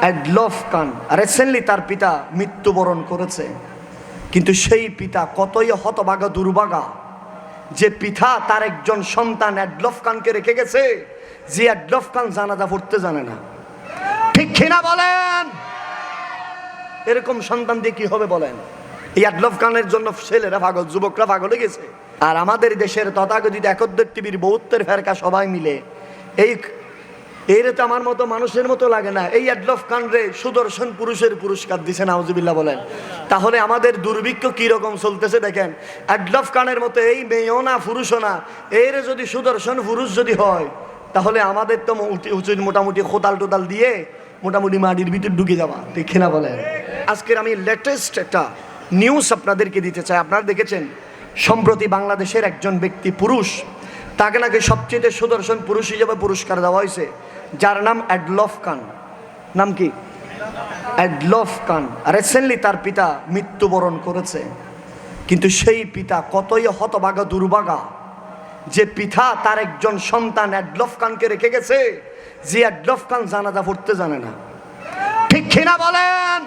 Adolf কান। Recently তার পিতা মৃত্যুবরণ করেছে। কিন্তু সেই পিতা কতই হতবাগা দুর্বাগা যে পিতা তার একজন সন্তান অ্যাডলফ খানকে রেখে গেছে, যে অ্যাডলফ খান জানাজা পড়তে জানে না। ঠিক কিনা বলেন? এরকম সন্তান দিয়ে কি হবে বলেন? এই অ্যাডলফ খানের জন্য ছেলেরা পাগল, যুবকরা পাগল গেছে। আর আমাদের দেশের তথাকথিত একদ্র টিভির বহুত্বের ফেরকা সবাই মিলে এই এর তো আমার মতো মানুষের মতো লাগে না। এই অ্যাডলফ খান রে সুদর্শন পুরুষের পুরস্কার দিছে নাউজুবিল্লাহ বলেন। তাহলে আমাদের দুর্ভিক্ষ কি রকম চলতেছে দেখেন? অ্যাডলফ কানের মতো এই মেয়েও না, পুরুষও না। এর যদি সুদর্শন পুরুষ যদি হয়, তাহলে আমাদের তো উঁচু- উঁচু, মোটামুটি কোদাল টোদাল দিয়ে মোটামুটি মাটির ভিতর ঢুকে যাওয়া। দেখে না বলেন। আজকের আমি লেটেস্ট একটা নিউজ আপনাদেরকে দিতে চাই। আপনারা দেখেছেন? সম্প্রতি বাংলাদেশের একজন ব্যক্তি পুরুষ, তাকে নাকি সবচেয়ে সুদর্শন পুরুষ হিসেবে পুরস্কার দেওয়া হয়েছে। যার নাম অ্যাডলফ খান। নাম কি? অ্যাডলফ খান। রিসেন্টলি তার পিতা মৃত্যুবরণ করেছে। কিন্তু সেই পিতা কতই হতবাগা দুর্বাগা যে পিতা তার একজন সন্তান অ্যাডলফ খানকে রেখে গেছে, যে অ্যাডলফ খান জানাজা পড়তে জানে না। ঠিক কিনা বলেন?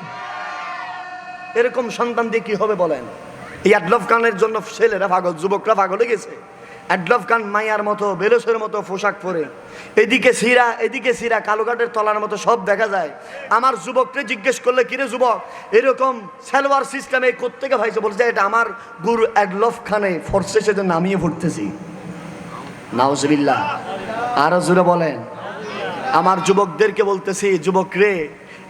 এরকম সন্তান দিয়ে কি হবে বলেন? এই অ্যাডলফ খানের জন্য ছেলেরা পাগল, যুবকরা পাগল গেছে। অ্যাডলফ খান মাইয়ার মতো বেলসের মতো পোশাক পরে। এদিকে সিরা এদিকে সিরা, কালোঘাটের তলার মতো সব দেখা যায়। আমার যুবককে জিজ্ঞেস করলে, কিরে যুবক, এরকম সালোয়ার সিস্টেমে কোত্থেকে ভাইছে বলছে, এটা আমার গুরু অ্যাডলফ খানে, ফোর্সে সেটা নামিয়ে পড়তেছি। নাউজবিল্লা আরও জোরে বলেন। আমার যুবকদেরকে বলতেছি, যুবক রে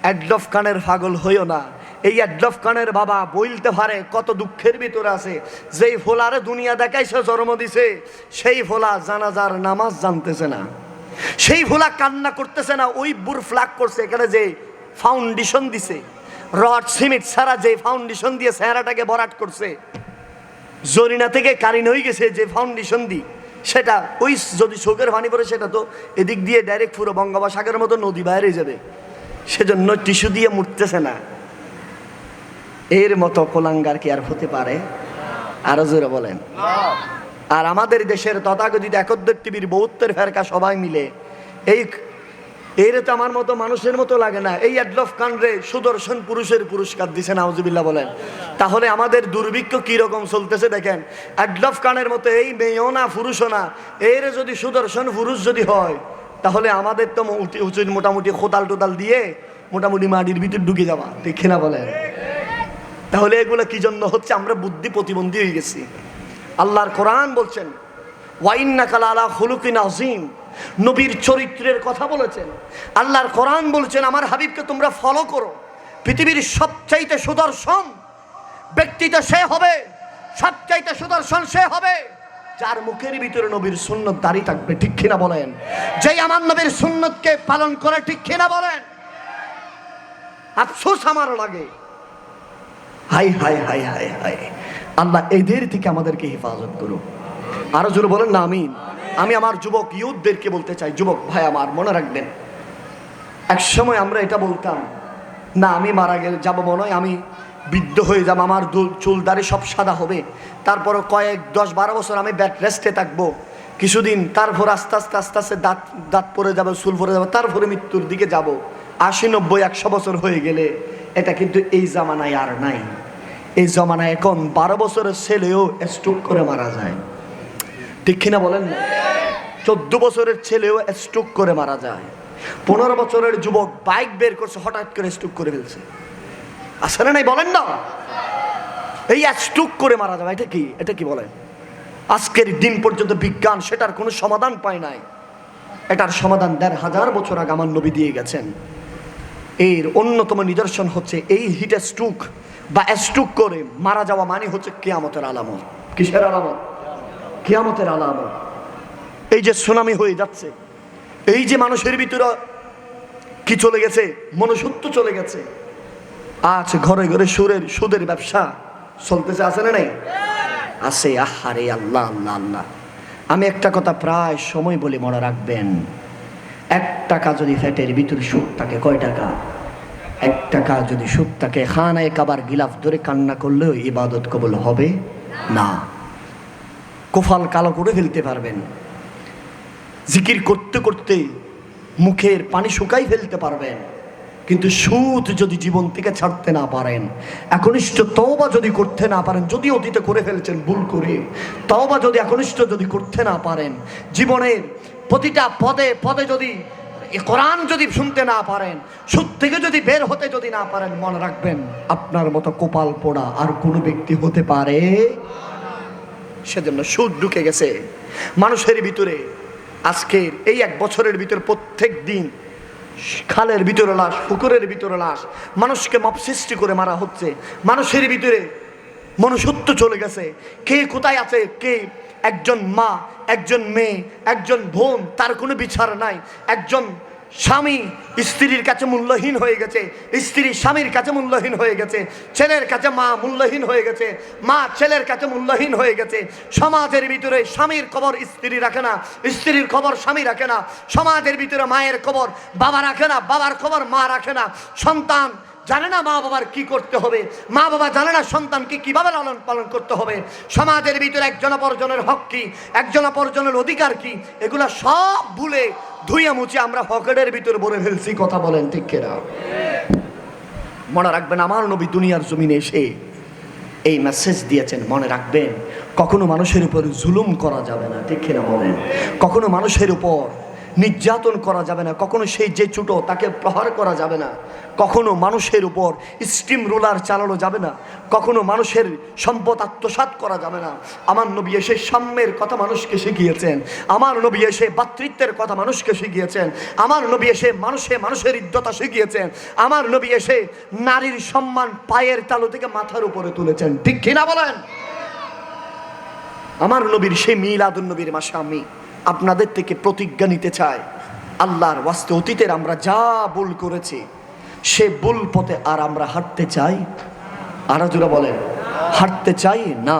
অ্যাডলফ খানের পাগল হইও না। এই অ্যাডলফ খানের বাবা বলতে পারে, কত দুঃখের ভিতরে আছে। যেই ফোলারে দুনিয়া দেখাই সে জন্ম দিছে, সেই ফোলা জানাজার নামাজ জানতেছে না। সেই ফোলা কান্না করতেছে না, ওই বুর ফ্লাগ করছে, এখানে যে ফাউন্ডেশন দিছে। রড, সিমেন্ট ছাড়া যে ফাউন্ডেশন দিয়ে চেহারাটাকে বরাট করছে। জরিনা থেকে কারিন হয়ে গেছে, যে ফাউন্ডেশন দি, সেটা ওই যদি চোখের পানি পড়ে, সেটা তো এদিক দিয়ে ডাইরেক্ট পুরো বঙ্গোপসাগরের মতো নদী বাইরে যাবে। সেজন্য টিস্যু দিয়ে মুড়তেছে না। এর মতো কোলাঙ্গার কি আর হতে পারে? আরও জোরে বলেন। আর আমাদের দেশের তথাকথিত একদ্র টিভির বহুত্বের ফেরকা সবাই মিলে এই এর তো আমার মতো মানুষের মতো লাগে না। এই অ্যাডলফ খান রে সুদর্শন পুরুষের পুরস্কার দিছে, নাউজুবিল্লাহ বলেন। তাহলে আমাদের দুর্ভিক্ষ কি রকম চলতেছে দেখেন? অ্যাডলফ কানের মতো এই মেয়েও না, পুরুষও না। এর যদি সুদর্শন পুরুষ যদি হয়, তাহলে আমাদের তো উঁচু- উঁচু মোটামুটি কোদাল টোদাল দিয়ে মোটামুটি মাটির ভিতর ঢুকে যাওয়া। দেখে না বলেন? তাহলে এগুলো কি জন্য হচ্ছে? আমরা বুদ্ধি প্রতিবন্ধী হয়ে গেছি। আল্লাহর কোরআন বলছেন ওয়াইন্না কালালা হুলুকিন আজিম নবীর চরিত্রের কথা বলেছেন। আল্লাহর কোরআন বলছেন, আমার হাবিবকে তোমরা ফলো করো। পৃথিবীর সবচাইতে সুদর্শন ব্যক্তিটা সে হবে। সবচাইতে সুদর্শন সে হবে। যার মুখের ভিতরে নবীর সুন্নত দাঁড়িয়ে থাকবে, ঠিক কিনা বলেন? যেই আমার নবীর সুন্নতকে পালন করে, ঠিক কিনা বলেন? আফসোস আমার লাগে। হাই হাই হাই হাই হাই। আল্লাহ এদের থেকে আমাদেরকে হেফাজত করো আরও জোরে বলেন না, আমিন। আমি আমার যুবক ইউথদেরকে বলতে চাই, যুবক ভাই আমার, মনে রাখবেন। এক সময় আমরা এটা বলতাম, না, আমি মারা গেলে যাব মনে হয় আমি বৃদ্ধ হয়ে যাব, আমার চুল দাড়ি সব সাদা হবে। তারপর কয়েক দশ বারো বছর আমি ব্যাট রেস্টে থাকব। কিছুদিন তারপর আস্তে আস্তে আস্তে আস্তে দাঁত দাঁত পরে যাবে, চুল পড়ে যাবে, তারপরে মৃত্যুর দিকে যাব। আশি, নব্বই, একশো বছর হয়ে গেলে এটা কিন্তু এই জামানায় আর নাই। এই জমানায় এখন বারো বছরের ছেলেও স্ট্রোক করে মারা যায়। ঠিক কিনা বলেন? না চোদ্দ বছরের ছেলেও স্ট্রোক করে মারা যায়। পনেরো বছরের যুবক বাইক বের করছে, হঠাৎ করে স্ট্রোক করে ফেলছে। আসলে নাই? বলেন না। এই স্ট্রোক করে মারা যাবে এটা কি? এটা কি বলেন? আজকের দিন পর্যন্ত বিজ্ঞান সেটার কোনো সমাধান পায় নাই। এটার সমাধান দেড় হাজার বছর আগে আমার নবী দিয়ে গেছেন। এর অন্যতম নিদর্শন হচ্ছে এই হিটে স্ট্রোক বা স্ট্রোক করে মারা যাওয়া মানে হচ্ছে কেয়ামতের আলামত। কিসের আলামত? কেয়ামতের আলামত। এই যে সুনামি হয়ে যাচ্ছে, এই যে মানুষের ভিতরে কি চলে গেছে? মনুষ্যত্ব চলে গেছে। আজ ঘরে ঘরে সুরের, সুদের ব্যবসা চলতেছে, আছে না নাই? আছে। আহারে আল্লাহ আল্লাহ আল্লাহ। আমি একটা কথা প্রায় সময় বলে মনে রাখবেন। এক টাকা যদি ফ্যাটের ভিতরে সুদ থাকে, কয় টাকা? এক টাকা যদি সুদ থাকে, খানায় কাবার গিলাফ ধরে কান্না করলেও ইবাদত কবল হবে? না। কোফাল কালো করে ফেলতে পারবেন। জিকির করতে করতে মুখের পানি শুকাই ফেলতে পারবেন। কিন্তু সুদ যদি জীবন থেকে ছাড়তে না পারেন, একনিষ্ঠ তওবা যদি করতে না পারেন, যদি অতীতে করে ফেলছেন ভুল করে, তওবা যদি একনিষ্ঠ যদি করতে না পারেন, জীবনের প্রতিটা পদে পদে যদি কোরআন যদি শুনতে না পারেন, সুদ থেকে যদি বের হতে যদি না পারেন, মনে রাখবেন, আপনার মতো কোপাল পোড়া আর কোনো ব্যক্তি হতে পারে। সেজন্য সুদ ঢুকে গেছে। মানুষের ভিতরে, আজকের এই এক বছরের ভিতরে প্রত্যেক দিন খালের ভিতরে লাশ, পুকুরের ভিতরে লাশ, মানুষকে মাপ সৃষ্টি করে মারা হচ্ছে। মানুষের ভিতরে মনুষ্যত্ব চলে গেছে। কে কোথায় আছে, কে একজন মা, একজন মেয়ে, একজন বোন, তার কোনো বিচার নাই। একজন স্বামী স্ত্রীর কাছে মূল্যহীন হয়ে গেছে। স্ত্রী স্বামীর কাছে মূল্যহীন হয়ে গেছে। ছেলের কাছে মা মূল্যহীন হয়ে গেছে। মা ছেলের কাছে মূল্যহীন হয়ে গেছে। সমাজের ভিতরে স্বামীর খবর স্ত্রী রাখে না, স্ত্রীর খবর স্বামী রাখে না। সমাজের ভিতরে মায়ের খবর বাবা রাখে না, বাবার খবর মা রাখে না। সন্তান জানে না মা বাবার কি করতে হবে। মা বাবা জানে না সন্তানকে কীভাবে লালন পালন করতে হবে। সমাজের ভিতরে একজন অপরজনের হক কি, একজন অপরজনের অধিকার কি, এগুলো সব ভুলে ধুইয়া মুছে আমরা হকেটের ভিতরে বলে ফেলছি, কথা বলেন ঠিক কেনা? মনে রাখবেন, আমার নবী দুনিয়ার জমিনে এসে এই মেসেজ দিয়েছেন, মনে রাখবেন, কখনো মানুষের উপর জুলুম করা যাবে না, ঠিক কিনা বলেন? কখনো মানুষের উপর নির্যাতন করা যাবে না। কখনো সেই যে ছুটো তাকে প্রহার করা যাবে না। কখনো মানুষের উপর স্টিম রোলার চালানো যাবে না। কখনো মানুষের সম্পদ আত্মসাৎ করা যাবে না। আমার নবী এসে সাম্যের কথা মানুষকে শিখিয়েছেন। আমার নবী এসে ভাতৃত্বের কথা মানুষকে শিখিয়েছেন। আমার নবী এসে মানুষে মানুষের ইদ্যতা শিখিয়েছেন। আমার নবী এসে নারীর সম্মান পায়ের তালু থেকে মাথার উপরে তুলেছেন। ঠিক কিনা বলেন? আমার নবীর সেই মিলাদুন নবীর মাসে আমি আপনাদের থেকে প্রতিজ্ঞা নিতে চায়। আল্লাহর ওয়াস্তে অতীতের আমরা যা ভুল করেছি, সে ভুল পথে আর আমরা হাঁটতে চাই? আরাজুরা বলেন, হাঁটতে চাই না?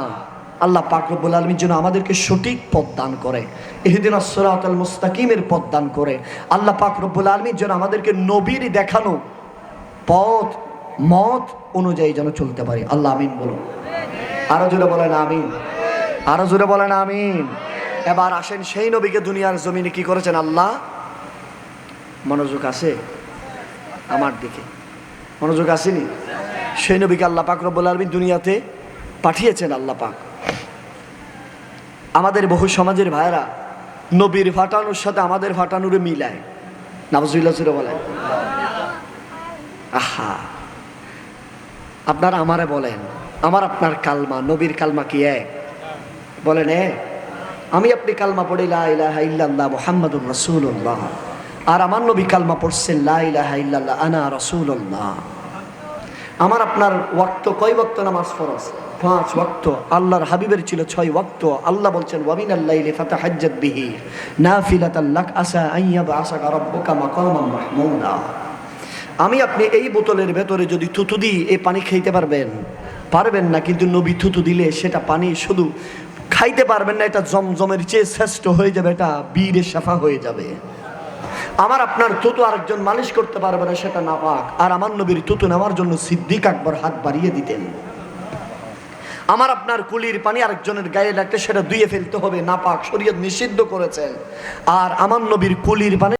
আল্লাহ পাক রব্বুল আলমীর জন্য আমাদেরকে সঠিক পথ দান করে এহদিন আসরাত মুস্তাকিমের পথ দান করে। আল্লাহ পাক রব্বুল আলমীর জন্য আমাদেরকে নবীর দেখানো পথ, মত অনুযায়ী যেন চলতে পারি। আল্লাহ আমিন বলুন। আরও জোরে বলেন, আমিন। আরও জোরে বলেন, আমিন। এবার আসেন সেই নবীকে দুনিয়ার জমিনে কি করেছেন আল্লাহ? মনোযোগ আছে আমার দিকে। মনোযোগ আসেনি? সেই নবীকে আল্লাহ পাক রব্বুল আলমী দুনিয়াতে পাঠিয়েছেন আল্লাহ পাক। আমাদের বহু সমাজের ভাইরা নবীর ফাটানোর সাথে আমাদের ফাটানোরে মিলায় নাবজুল্লাহ সুরে বলেন। আহা। আপনারা আমারে বলেন, আমার আপনার কালমা, নবীর কালমা কি এক? বলেন এ আমি আপনি কালমা পড়ি লা ইলাহা ইল্লাল্লাহ মুহাম্মাদুর রাসূলুল্লাহ। আর আমার নবী কালমা পড়ছেন লা ইলাহা ইল্লাল্লাহ, আনা রাসূলুল্লাহ। আমার আপনার ওয়াক্ত কয় ওয়াক্ত নামাজ ফরজ? পাঁচ ওয়াক্ত। আল্লাহর হাবিবের ছিল ছয় ওয়াক্ত। আল্লাহ বলছেন ওয়ামিন আল্লাইলি ফাতাহাজ্জাত বিহি নাফিলাতাল লাক আসা আইয়াবা আসাকা রাব্বুকা মাকামান মাহমুদা। আমি আপনি এই বোতলের ভেতরে যদি থুতু দিই এই পানি খেতে পারবেন পারবেন না, কিন্তু নবী থুতু দিলে সেটা পানি শুধু খাইতে পারবেন না, এটা জমজমের চেয়ে শ্রেষ্ঠ হয়ে যাবে, এটা বীরে সাফা হয়ে যাবে। আমার আপনার তুতু আরেকজন মালিশ করতে পারবে না, সেটা না পাক আর আমার নবীর তুতু নেওয়ার জন্য সিদ্দিক আকবর হাত বাড়িয়ে দিতেন। আমার আপনার কুলির পানি আরেকজনের গায়ে লাগতে সেটা ধুয়ে ফেলতে হবে না পাক শরীয়ত নিষিদ্ধ করেছেন। আর আমার নবীর কুলির পানি